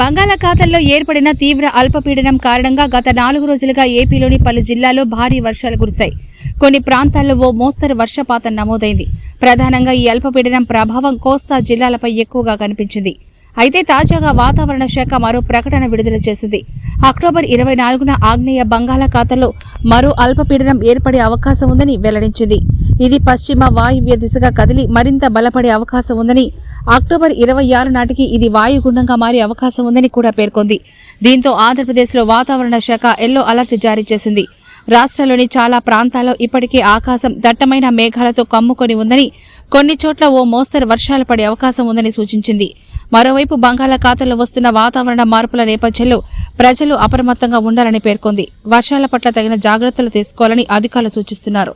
బంగాళాఖాతంలో ఏర్పడిన తీవ్ర అల్పపీడనం కారణంగా గత నాలుగు రోజులుగా ఏపీలోని పలు జిల్లాల్లో భారీ వర్షాలు కురిశాయి. కొన్ని ప్రాంతాల్లో ఓ మోస్తరు వర్షపాతం నమోదైంది. ప్రధానంగా ఈ అల్పపీడనం ప్రభావం కోస్తా జిల్లాలపై ఎక్కువగా కనిపించింది. అయితే తాజాగా వాతావరణ శాఖ మరో ప్రకటన విడుదల చేసింది. అక్టోబర్ ఇరవై నాలుగున ఆగ్నేయ బంగాళాఖాతంలో మరో అల్పపీడనం ఏర్పడే అవకాశం ఉందని వెల్లడించింది. ఇది పశ్చిమ వాయువ్య దిశగా కదిలి మరింత బలపడే అవకాశం ఉందని అక్టోబర్ ఇరవై ఆరు నాటికి ఇది వాయుగుండంగా మారే అవకాశం ఉందని కూడా పేర్కొంది. దీంతో ఆంధ్రప్రదేశ్లో వాతావరణ శాఖ ఎల్లో అలర్ట్ జారీ చేసింది. రాష్ట్రంలోని చాలా ప్రాంతాల్లో ఇప్పటికే ఆకాశం దట్టమైన మేఘాలతో కమ్ముకొని ఉందని కొన్ని చోట్ల ఓ మోస్తరు వర్షాలు పడే అవకాశం ఉందని సూచించింది. మరోవైపు బంగాళాఖాతంలో వస్తున్న వాతావరణ మార్పుల నేపథ్యంలో ప్రజలు అప్రమత్తంగా ఉండాలని పేర్కొంది. వర్షాల పట్ల తగిన జాగ్రత్తలు తీసుకోవాలని అధికారులు సూచిస్తున్నారు.